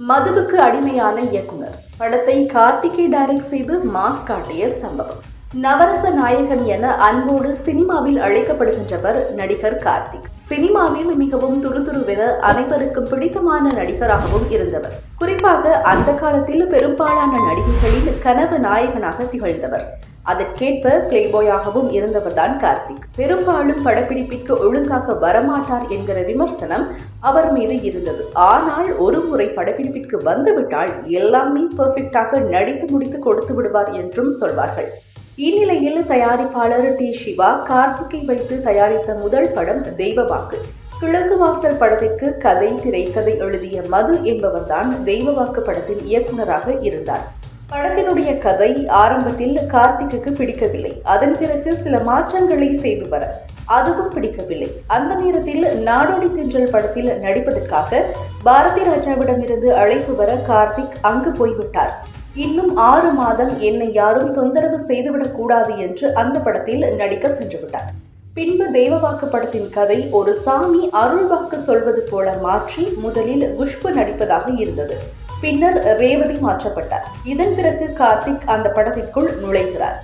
மதுவுக்கு அடிமையான இயக்குனர். படத்தை கார்த்திகை டைரக்ட் செய்து மாஸ் காட்டிய சம்பவம். நவரச நாயகன் என அன்போடு சினிமாவில் அழைக்கப்படுகின்றவர் நடிகர் கார்த்திக். சினிமாவில் மிகவும் துருதுருவென அனைவருக்கும் பிடித்தமான நடிகராகவும் இருந்தவர். குறிப்பாக அந்த காலத்தில் பெரும்பாலான நடிகைகளில் கனவு நாயகனாக திகழ்ந்தவர். அதற்கேற்ப பிளேபாயாகவும் இருந்தவர்தான் கார்த்திக். பெரும்பாலும் படப்பிடிப்பிற்கு ஒழுங்காக வரமாட்டார் என்கிற விமர்சனம் அவர் மீது இருந்தது. ஆனால் ஒரு முறை படப்பிடிப்பிற்கு வந்துவிட்டால் எல்லாமே பெர்ஃபெக்டாக நடித்து முடித்து கொடுத்து விடுவார் என்றும் சொல்வார்கள். இந்நிலையில் தயாரிப்பாளர் டி. சிவா கார்த்திகை வைத்து தயாரித்த முதல் படம் தெய்வவாக்கு கிழக்கு வாசல் படத்திற்கு கதை திரைக்கதை எழுதிய மது என்பவர்தான் தெய்வவாக்கு படத்தின் இயக்குனராக இருந்தார். படத்தினுடைய கதை ஆரம்பத்தில் கார்த்திக்கு பிடிக்கவில்லை. அதன் பிறகு சில மாற்றங்களை செய்து வர அதுவும் பிடிக்கவில்லை. அந்த நேரத்தில் நாடோடி தென்றல் படத்தில் நடிப்பதற்காக பாரதி ராஜாவிடமிருந்து அழைப்பு வர கார்த்திக் அங்கு போய்விட்டார். இன்னும் ஆறு மாதம் என்னை யாரும் தொந்தரவு செய்துவிடக் கூடாது என்று அந்த படத்தில் நடிக்க சென்றுவிட்டார். பின்பு தேவவாக்கு படத்தின் கதை ஒரு சாமி அருள்வாக்கு சொல்வது போல மாற்றி முதலில் குஷ்பு நடிப்பதாக இருந்தது. பின்னர் ரேவதி மாற்றப்பட்டார். இதன் பிறகு கார்த்திக் அந்த படத்திற்குள் நுழைகிறார்.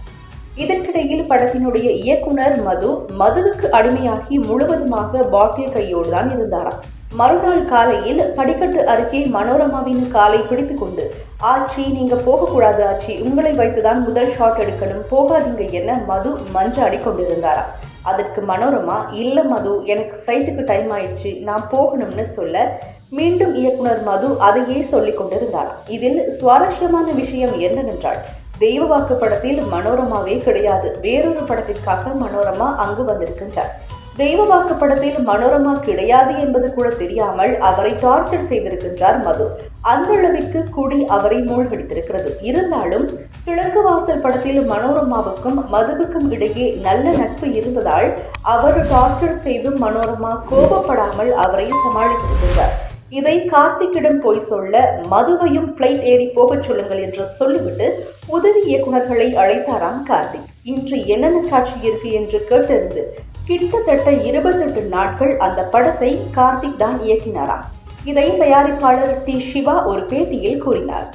இதற்கிடையில் படத்தினுடைய இயக்குனர் மது மதுவுக்கு அடிமையாகி முழுவதுமாக பாட்டில் கையோடு தான் இருந்தாராம். மறுநாள் காலையில் படிக்கட்டு அருகே மனோரமாவின் காலை பிடித்துக்கொண்டு ஆச்சி நீங்க போகக்கூடாது ஆச்சி. உங்களை வைத்துதான் முதல் ஷாட் எடுக்கணும். போகாதீங்க என மது மஞ்சாடி கொண்டிருந்தாரா அதற்கு மனோரமா இல்லை மது எனக்கு ஃப்ளைட்டுக்கு டைம் ஆயிடுச்சு. நான் போகணும்னு சொல்ல மீண்டும் இயக்குனர் மது அதையே சொல்லிக் கொண்டிருந்தாராம். இதில் சுவாரஸ்யமான விஷயம் என்னவென்றால் தெய்வ வாக்கு படத்தில் மனோரமாவே கிடையாது. வேறொரு படத்திற்காக மனோரமா அங்கு வந்திருக்கின்றார். தெய்வவாக்கு படத்தில் மனோரமா கிடையாது என்பது கூட தெரியாமல் அவரை டார்ச்சர் செய்திருக்கின்றார் மது. அந்த அளவிற்கு கூடி அவரை மூழ்கடித்திருக்கிறது. இருந்தாலும் கிழக்கு வாசல் படத்தில் மனோரமாவுக்கும் மதுவுக்கும் இடையே நல்ல நட்பு இருந்ததால் அவர் டார்ச்சர் செய்தும் மனோரமா கோபப்படாமல் அவரை சமாளித்திருக்கின்றார். இதை கார்த்திக்கிடம் போய் சொல்ல மதுவையும் ஃப்ளைட் ஏறி போகச் சொல்லுங்கள் என்று சொல்லிவிட்டு உதவி இயக்குநர்களை அழைத்தாராம் கார்த்திக். இன்று என்னென்ன காட்சி இருக்கு என்று கேட்டிருந்து கிட்டத்தட்ட இருபத்தெட்டு நாட்கள் அந்த படத்தை கார்த்திக் தான் இயக்கினாராம். இதை தயாரிப்பாளர் டி. சிவா ஒரு பேட்டியில் கூறினார்.